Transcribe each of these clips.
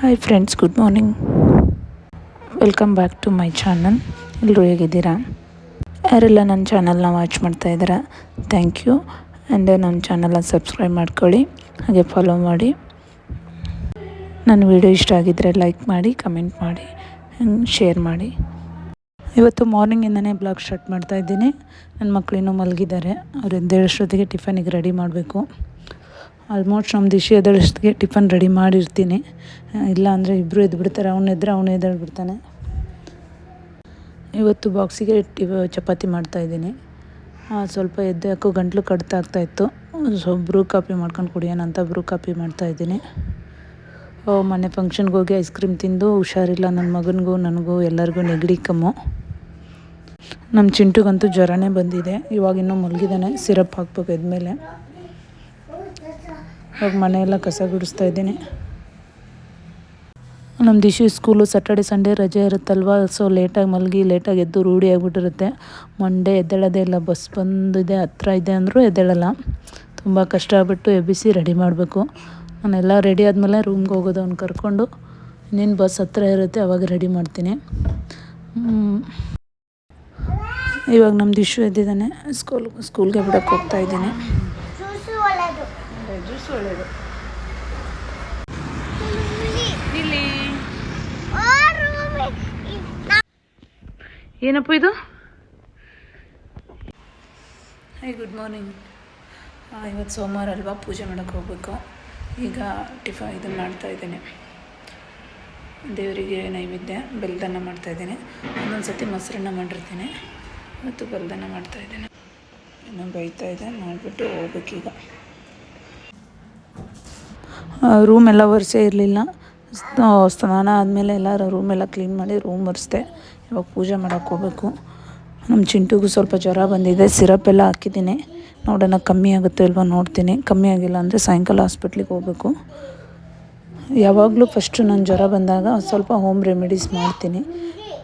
Hi friends good morning welcome back to my channel ಎಲ್ಲರೂ ಹೇಗಿದ್ದೀರಾ? ಯಾರೆಲ್ಲ ನನ್ನ ಚಾನಲ್ನ ವಾಚ್ ಮಾಡ್ತಾ ಇದ್ದೀರಾ ಥ್ಯಾಂಕ್ ಯು ಆ್ಯಂಡ್ ನನ್ನ ಚಾನಲ್ನ ಸಬ್ಸ್ಕ್ರೈಬ್ ಮಾಡ್ಕೊಳ್ಳಿ, ಹಾಗೆ ಫಾಲೋ ಮಾಡಿ. ನನ್ನ ವಿಡಿಯೋ ಇಷ್ಟ ಆಗಿದ್ದರೆ ಲೈಕ್ ಮಾಡಿ ಕಮೆಂಟ್ ಮಾಡಿ ಶೇರ್ ಮಾಡಿ. ಇವತ್ತು ಮಾರ್ನಿಂಗಿಂದನೇ ಬ್ಲಾಗ್ ಸ್ಟಾರ್ಟ್ ಮಾಡ್ತಾ ಇದ್ದೀನಿ. ನನ್ನ ಮಕ್ಕಳು ಇನ್ನೂ ಮಲಗಿದ್ದಾರೆ. ಅವ್ರು ಎದ್ದೇಳಷ್ಟೊತ್ತಿಗೆ ಟಿಫನಿಗೆ ರೆಡಿ ಮಾಡಬೇಕು. ಆಲ್ಮೋಸ್ಟ್ ನಮ್ಮ ದಿಶಿ ಎದ್ದಳಷ್ಟಿಗೆ ಟಿಫನ್ ರೆಡಿ ಮಾಡಿರ್ತೀನಿ. ಇಲ್ಲ ಅಂದರೆ ಇಬ್ಬರು ಎದ್ಬಿಡ್ತಾರೆ. ಅವನು ಎದ್ರೆ ಅವನು ಎದ್ದೇಳ್ಬಿಡ್ತಾನೆ. ಇವತ್ತು ಬಾಕ್ಸಿಗೆ ಚಪಾತಿ ಮಾಡ್ತಾಯಿದ್ದೀನಿ ಸ್ವಲ್ಪ ಎದ್ದು ಗಂಟ್ಲು ಕಡ್ತಾ ಆಗ್ತಾಯಿತ್ತು ಸೊ, ಬ್ರೂ ಕಾಪಿ ಮಾಡ್ಕೊಂಡು ಕುಡಿಯೋಣ ಅಂತ ಬ್ರೂ ಕಾಪಿ ಮಾಡ್ತಾಯಿದ್ದೀನಿ ಮೊನ್ನೆ ಫಂಕ್ಷನ್ಗೆ ಹೋಗಿ ಐಸ್ ಕ್ರೀಮ್ ತಿಂದು ಹುಷಾರಿಲ್ಲ. ನನ್ನ ಮಗನಿಗೂ, ನನಗೂ, ಎಲ್ಲರಿಗೂ ನೆಗಡಿ, ಕಮ್ಮು. ನಮ್ಮ ಚಿಂಟುಗಂತೂ ಜ್ವರನೇ ಬಂದಿದೆ. ಇವಾಗ ಇನ್ನೂ ಮಲಗಿದ್ದಾನೆ ಸಿರಪ್ ಹಾಕ್ಬೇಕು ಎದ್ಮೇಲೆ. ಇವಾಗ ಮನೆಯೆಲ್ಲ ಕಸ ಗುಡಿಸ್ತಾ ಇದ್ದೀನಿ. ನಮ್ಮ ದಿಶು ಸ್ಕೂಲು ಸ್ಯಾಟರ್ಡೆ ಸಂಡೇ ರಜೆ ಇರುತ್ತಲ್ವ? ಸೊ ಲೇಟಾಗಿ ಮಲಗಿ ಲೇಟಾಗಿ ಎದ್ದು ರೂಢಿ ಆಗಿಬಿಟ್ಟಿರುತ್ತೆ. ಮಂಡೇ ಎದ್ದೇಳೋದೇ ಇಲ್ಲ ಬಸ್ ಬಂದಿದೆ, ಹತ್ರ ಇದೆ ಅಂದರೂ ಎದ್ದೇಳಲ್ಲ. ತುಂಬ ಕಷ್ಟ ಆಗ್ಬಿಟ್ಟು ಎಬ್ಬಿಸಿ ರೆಡಿ ಮಾಡಬೇಕು. ನಾನೆಲ್ಲ ರೆಡಿ ಆದಮೇಲೆ ರೂಮ್ಗೆ ಹೋಗೋದು ಅವ್ನು ಕರ್ಕೊಂಡು. ಇನ್ನೇನು ಬಸ್ ಹತ್ರ ಇರುತ್ತೆ, ಅವಾಗ ರೆಡಿ ಮಾಡ್ತೀನಿ. ಇವಾಗ ನಮ್ಮ ದಿಶು ಎದ್ದಿದ್ದಾನೆ. ಸ್ಕೂಲ್ ಸ್ಕೂಲ್ಗೆ ಬಿಡೋಕ್ಕೆ ಹೋಗ್ತಾ ಇದ್ದೀನಿ. ಜ್ಯೂಸ್ ಒಳ್ಳೆಯದು ಇಲ್ಲಿ. ಏನಪ್ಪ ಇದು? ಹೈ ಗುಡ್ ಮಾರ್ನಿಂಗ್ ಇವತ್ತು ಸೋಮವಾರ ಅಲ್ವಾ ಪೂಜೆ ಮಾಡೋಕ್ಕೆ ಹೋಗ್ಬೇಕು. ಈಗ ಟಿಫ ಇದನ್ನು ಮಾಡ್ತಾಯಿದ್ದೀನಿ ದೇವರಿಗೆ ನೈವೇದ್ಯ ಬೆಲ್ಲದನ್ನ ಮಾಡ್ತಾಯಿದ್ದೀನಿ ಒಂದೊಂದು ಸತಿ ಮೊಸರನ್ನ ಮಾಡಿರ್ತೀನಿ. ಮತ್ತು ಬೆಲ್ಲದನ್ನ ಮಾಡ್ತಾಯಿದ್ದೀನಿ ಇನ್ನೂ ಬೈತಾ ಇದೆ ಮಾಡಿಬಿಟ್ಟು ಹೋಗ್ಬೇಕೀಗ. ರೂಮೆಲ್ಲ ಒರೆಸೇ ಇರಲಿಲ್ಲ. ಸ್ನಾನ ಆದಮೇಲೆ ಎಲ್ಲ ರೂಮೆಲ್ಲ ಕ್ಲೀನ್ ಮಾಡಿ ರೂಮ್ ಒರೆಸ್ದೆ. ಇವಾಗ ಪೂಜೆ ಮಾಡೋಕ್ಕೆ ಹೋಗ್ಬೇಕು. ನಮ್ಮ ಚಿಂಟುಗೂ ಸ್ವಲ್ಪ ಜ್ವರ ಬಂದಿದೆ. ಸಿರಪ್ ಎಲ್ಲ ಹಾಕಿದ್ದೀನಿ. ನೋಡೋಣ ಕಮ್ಮಿ ಆಗುತ್ತೋ ಇಲ್ವ ನೋಡ್ತೀನಿ. ಕಮ್ಮಿ ಆಗಿಲ್ಲ ಅಂದರೆ ಸಾಯಂಕಾಲ ಹಾಸ್ಪಿಟ್ಲಿಗೆ ಹೋಗಬೇಕು. ಯಾವಾಗಲೂ ಫಸ್ಟು ನಾನು ಜ್ವರ ಬಂದಾಗ ಸ್ವಲ್ಪ ಹೋಮ್ ರೆಮಿಡೀಸ್ ಮಾಡ್ತೀನಿ.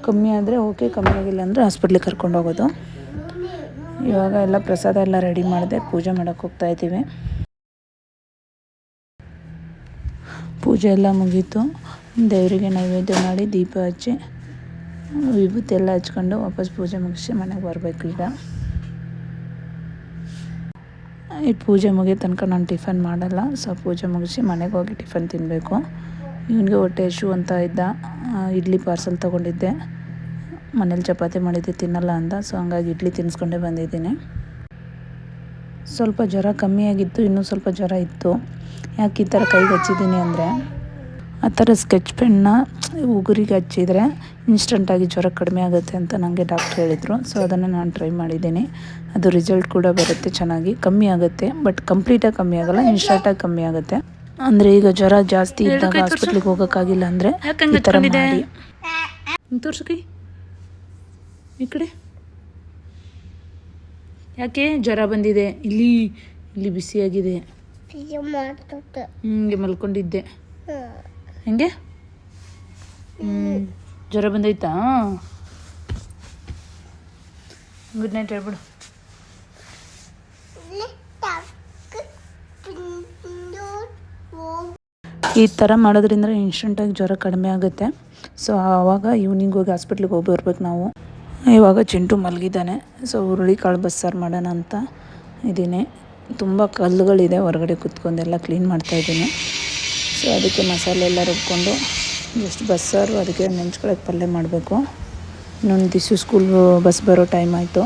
ಕಮ್ಮಿ ಆದರೆ ಓಕೆ ಕಮ್ಮಿ ಆಗಿಲ್ಲ ಅಂದರೆ ಹಾಸ್ಪಿಟ್ಲಿಗೆ ಕರ್ಕೊಂಡು ಹೋಗೋದು. ಇವಾಗ ಎಲ್ಲ ಪ್ರಸಾದ ಎಲ್ಲ ರೆಡಿ ಮಾಡಿದೆ. ಪೂಜೆ ಮಾಡೋಕ್ಕೆ ಹೋಗ್ತಾ ಪೂಜೆ ಎಲ್ಲ ಮುಗೀತು. ದೇವರಿಗೆ ನೈವೇದ್ಯ ಮಾಡಿ ದೀಪ ಹಚ್ಚಿ ವಿಭೂತಿ ಎಲ್ಲ ಹಚ್ಕೊಂಡು ವಾಪಸ್ ಪೂಜೆ ಮುಗಿಸಿ ಮನೆಗೆ ಬರಬೇಕು ಈಗ. ಈ ಪೂಜೆ ಮುಗಿಯೋ ತನಕ ನಾನು ಟಿಫನ್ ಮಾಡಲ್ಲ. ಸೊ, ಪೂಜೆ ಮುಗಿಸಿ ಮನೆಗೆ ಹೋಗಿ ಟಿಫನ್ ತಿನ್ನಬೇಕು ಇವನಿಗೆ ಹೊಟ್ಟೆ ಶೂ ಅಂತ ಇದ್ದ. ಇಡ್ಲಿ ಪಾರ್ಸಲ್ ತೊಗೊಂಡಿದ್ದೆ. ಮನೇಲಿ ಚಪಾತಿ ಮಾಡಿದ್ದೆ, ತಿನ್ನಲ್ಲ ಅಂತ ಸೊ, ಹಂಗಾಗಿ ಇಡ್ಲಿ ತಿನ್ನಿಸ್ಕೊಂಡೇ ಬಂದಿದ್ದೀನಿ. ಸ್ವಲ್ಪ ಜ್ವರ ಕಮ್ಮಿ ಆಗಿತ್ತು ಇನ್ನೂ ಸ್ವಲ್ಪ ಜ್ವರ ಇತ್ತು. ಯಾಕೆ ಈ ಥರ ಕೈಗೆ ಹಚ್ಚಿದ್ದೀನಿ ಅಂದರೆ ಆ ಥರ ಸ್ಕೆಚ್ ಪೆನ್ನ ಉಗುರಿಗೆ ಹಚ್ಚಿದರೆ ಇನ್ಸ್ಟಂಟಾಗಿ ಜ್ವರ ಕಡಿಮೆ ಆಗುತ್ತೆ ಅಂತ ನನಗೆ ಡಾಕ್ಟ್ರ್ ಹೇಳಿದರು. ಸೊ ಅದನ್ನು ನಾನು ಟ್ರೈ ಮಾಡಿದ್ದೀನಿ. ಅದು ರಿಸಲ್ಟ್ ಕೂಡ ಬರುತ್ತೆ ಚೆನ್ನಾಗಿ. ಕಮ್ಮಿ ಆಗುತ್ತೆ ಬಟ್ ಕಂಪ್ಲೀಟಾಗಿ ಕಮ್ಮಿ ಆಗೋಲ್ಲ ಇನ್ಸ್ಟಂಟಾಗಿ ಕಮ್ಮಿ ಆಗುತ್ತೆ. ಅಂದರೆ ಈಗ ಜ್ವರ ಜಾಸ್ತಿ ಇದ್ದಾಗ ಹಾಸ್ಪಿಟ್ಲಿಗೆ ಹೋಗೋಕ್ಕಾಗಿಲ್ಲ ಅಂದರೆ ಈ ಥರ ಮಾಡಿ. ತೋರ್ಸಕಿ ಈ ಕಡೆ. ಯಾಕೆ? ಜ್ವರ ಬಂದಿದೆ. ಇಲ್ಲಿ ಇಲ್ಲಿ ಬಿಸಿಯಾಗಿದೆ ಹಿಂಗೆ ಮಲ್ಕೊಂಡಿದ್ದೆ. ಹೆಂಗೆ? ಹ್ಞೂ ಜ್ವರ ಬಂದೈತಾ? ಗುಡ್ ನೈಟ್ ಹೇಳ್ಬಿಡು. ಈ ಥರ ಮಾಡೋದ್ರಿಂದ ಇನ್ಸ್ಟೆಂಟಾಗಿ ಜ್ವರ ಕಡಿಮೆ ಆಗುತ್ತೆ. ಸೊ ಆವಾಗ ಈವ್ನಿಂಗ್ ಹೋಗಿ ಹಾಸ್ಪಿಟ್ಲಿಗೆ ಹೋಗಿ ಬರ್ಬೇಕು ನಾವು. ಇವಾಗ ಚಿಂಟು ಮಲಗಿದ್ದಾನೆ. ಸೊ ಹುರುಳಿ ಕಾಳು ಬಸ್ಸಾರು ಮಾಡೋಣ ಅಂತ ಇದ್ದೀನಿ. ತುಂಬ ಕಲ್ಲುಗಳಿದೆ ಹೊರಗಡೆ ಕುತ್ಕೊಂಡೆಲ್ಲ ಕ್ಲೀನ್ ಮಾಡ್ತಾಯಿದ್ದೀನಿ ಸೊ ಅದಕ್ಕೆ ಮಸಾಲೆ ಎಲ್ಲ ರುಬ್ಕೊಂಡು ಜಸ್ಟ್ ಬಸ್ಸಾರು, ಅದಕ್ಕೆ ನೆಂಚ್ಕೊಳಕ್ಕೆ ಪಲ್ಯ ಮಾಡಬೇಕು. ಇನ್ನೊಂದು ದಿವಸ ಸ್ಕೂಲ್ ಬಸ್ ಬರೋ ಟೈಮ್ ಆಯಿತು.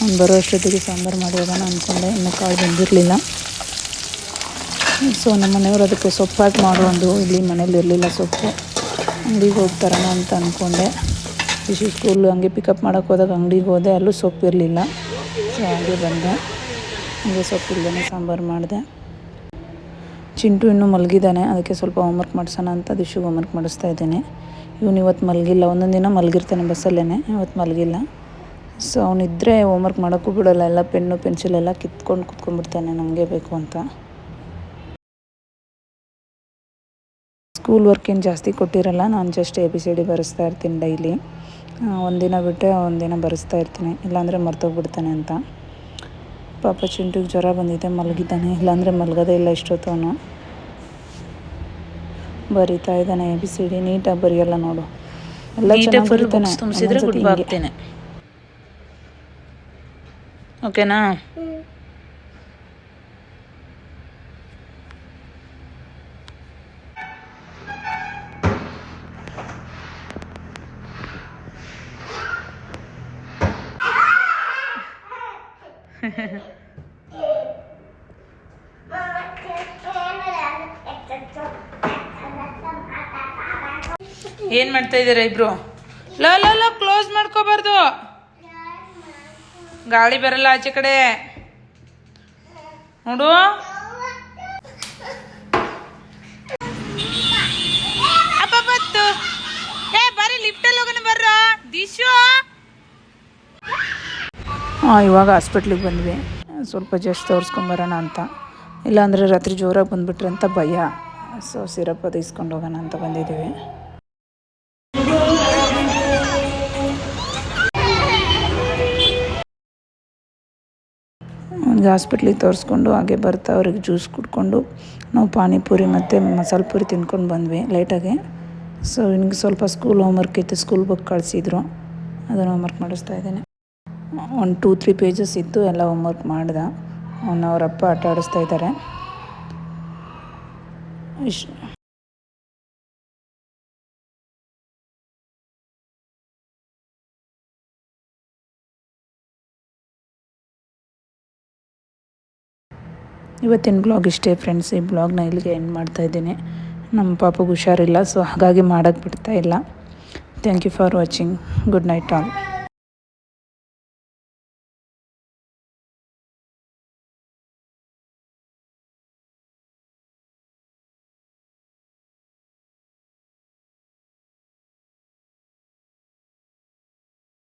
ಅವ್ನು ಬರೋ ಅಷ್ಟೊತ್ತಿಗೆ ಸಾಂಬಾರು ಮಾಡಿ ಹೋಗೋಣ ಅಂದ್ಕೊಂಡೆ ಇನ್ನು ಕಾಳು ಬಂದಿರಲಿಲ್ಲ. ಸೊ ನಮ್ಮ ಮನೆಯವರು ಅದಕ್ಕೆ ಸೊಪ್ಪಾಗಿ ಮಾಡು ಒಂದು ಇಲ್ಲಿ ಮನೇಲಿ ಇರಲಿಲ್ಲ ಸೊಪ್ಪು. ಅಂಗಡಿಗೆ ಹೋಗ್ತಾರಣ ಅಂತ ಅಂದ್ಕೊಂಡೆ ದಿಶಿ ಸ್ಕೂಲ್ ಹಂಗೆ ಪಿಕಪ್ ಮಾಡೋಕ್ಕೆ ಹೋದಾಗ ಅಂಗಡಿಗೆ ಹೋದೆ, ಅಲ್ಲೂ ಸೊಪ್ಪು ಇರಲಿಲ್ಲ. ಸೊ ಹಾಗೆ ಬಂದೆ. ಹಂಗೆ ಸೊಪ್ಪು ಇಲ್ಲದೇ ಸಾಂಬಾರು ಮಾಡಿದೆ. ಚಿಂಟು ಇನ್ನೂ ಮಲಗಿದ್ದಾನೆ ಅದಕ್ಕೆ ಸ್ವಲ್ಪ ಹೋಮ್ವರ್ಕ್ ಮಾಡಿಸೋಣ ಅಂತ ದಿಶುಗೆ ಹೋಮ್ವರ್ಕ್ ಮಾಡಿಸ್ತಾ ಇದ್ದೀನಿ. ಇವನು ಇವತ್ತು ಮಲಗಿಲ್ಲ, ಒಂದೊಂದು ದಿನ ಮಲಗಿರ್ತಾನೆ ಬಸ್ಸಲ್ಲೇ ಇವತ್ತು ಮಲಗಿಲ್ಲ. ಸೊ ಅವನಿದ್ದರೆ ಹೋಮ್ವರ್ಕ್ ಮಾಡೋಕ್ಕೂ ಬಿಡೋಲ್ಲ, ಎಲ್ಲ ಪೆನ್ನು ಪೆನ್ಸಿಲ್ ಎಲ್ಲ ಕಿತ್ಕೊಂಡು ಕುತ್ಕೊಂಡ್ಬಿಡ್ತಾನೆ ನನಗೆ ಬೇಕು ಅಂತ. ಸ್ಕೂಲ್ ವರ್ಕ್ ಏನು ಜಾಸ್ತಿ ಕೊಟ್ಟಿರಲ್ಲ, ನಾನು just A B C D ಬರೆಸ್ತಾ ಇರ್ತೀನಿ ಡೈಲಿ ಒಂದಿನ ಬಿಟ್ಟರೆ ಒಂದಿನ ಬರೆಸ್ತಾ ಇರ್ತೀನಿ. ಇಲ್ಲಾಂದರೆ ಮರ್ತೋಗ್ಬಿಡ್ತಾನೆ ಅಂತ. ಪಾಪ ಚಿಂಟುಗೆ ಜ್ವರ ಬಂದಿದೆ ಮಲಗಿದ್ದಾನೆ. ಇಲ್ಲಾಂದರೆ ಮಲಗೋದೇ ಇಲ್ಲ ಇಷ್ಟೊತ್ತು ಅವನು ಬರಿತಾ ಇದ್ದಾನೆ ಎ ಬಿ ಸಿ ಡಿ ನೀಟಾಗಿ ಬರೆಯಲ್ಲ ನೋಡು. ಎಲ್ಲ ಚೆನ್ನಾಗಿ ಫುಲ್ ಏನ್ ಮಾಡ್ತಾ ಇದ್ದೀರಾ ಇಬ್ರು? ಲೋ ಕ್ಲೋಸ್ ಮಾಡ್ಕೋಬಾರ್ದು. ಗಾಳಿ ಬರಲ್ಲ ಆಚೆ ಕಡೆ. ನೋಡು. ಅಪ್ಪ ಬತ್ತು ಏ ಬರೀ ಲಿಫ್ಟಲ್ಲಿ ಹೋಗೋಣ, ಬರ್ರ. ದಿಶು. ಇವಾಗ ಹಾಸ್ಪಿಟ್ಲಿಗೆ ಬಂದ್ವಿ. ಸ್ವಲ್ಪ ಜಸ್ಟ್ ತೋರಿಸ್ಕೊಂಬರೋಣ ಅಂತ. ಇಲ್ಲಾಂದರೆ ರಾತ್ರಿ ಜೋರಾಗಿ ಬಂದುಬಿಟ್ರೆ ಅಂತ ಭಯ. ಸೊ ಸಿರಪ್ ಅದು ಇಸ್ಕೊಂಡು ಹೋಗೋಣ ಅಂತ ಬಂದಿದ್ದೀವಿ. ಒಂದು ಹಾಸ್ಪಿಟ್ಲಿಗೆ ತೋರಿಸ್ಕೊಂಡು ಹಾಗೆ ಬರ್ತಾ ಅವ್ರಿಗೆ ಜ್ಯೂಸ್ ಕುಡ್ಕೊಂಡು, ನಾವು ಪಾನಿಪುರಿ ಮತ್ತು ಮಸಾಲೆ ಪುರಿ ತಿನ್ಕೊಂಡು ಬಂದ್ವಿ ಲೇಟಾಗಿ ಸೊ ಇನ್ಗೆ ಸ್ವಲ್ಪ ಸ್ಕೂಲ್ ಹೋಮ್ವರ್ಕ್ ಇತ್ತು ಸ್ಕೂಲ್ ಬುಕ್ ಕಳಿಸಿದ್ರು. ಅದನ್ನು ಹೋಮ್ವರ್ಕ್ ಮಾಡಿಸ್ತಾ ಇದ್ದೇನೆ. ಒಂದು ಟೂ ತ್ರೀ ಪೇಜಸ್ ಇತ್ತು ಎಲ್ಲ ಹೋಮ್ವರ್ಕ್ ಮಾಡ್ದ. ಅವನು ಅವರಪ್ಪ ಆಟ ಆಡಿಸ್ತಾ ಇದ್ದಾರೆ ಇಷ್ಟು ಇವತ್ತಿನ ಬ್ಲಾಗ್ ಇಷ್ಟೇ ಫ್ರೆಂಡ್ಸ್. ಈ ಬ್ಲಾಗ್ನ ಇಲ್ಲಿಗೆ ಎಂಡ್ ಮಾಡ್ತಾ ಇದ್ದೀನಿ. ನಮ್ಮ ಪಾಪಗೆ ಹುಷಾರಿಲ್ಲ, ಸೊ ಹಾಗಾಗಿ ಮಾಡೋಕ್ಕೆ ಬಿಡ್ತಾ ಇಲ್ಲ. Thank you for watching good night all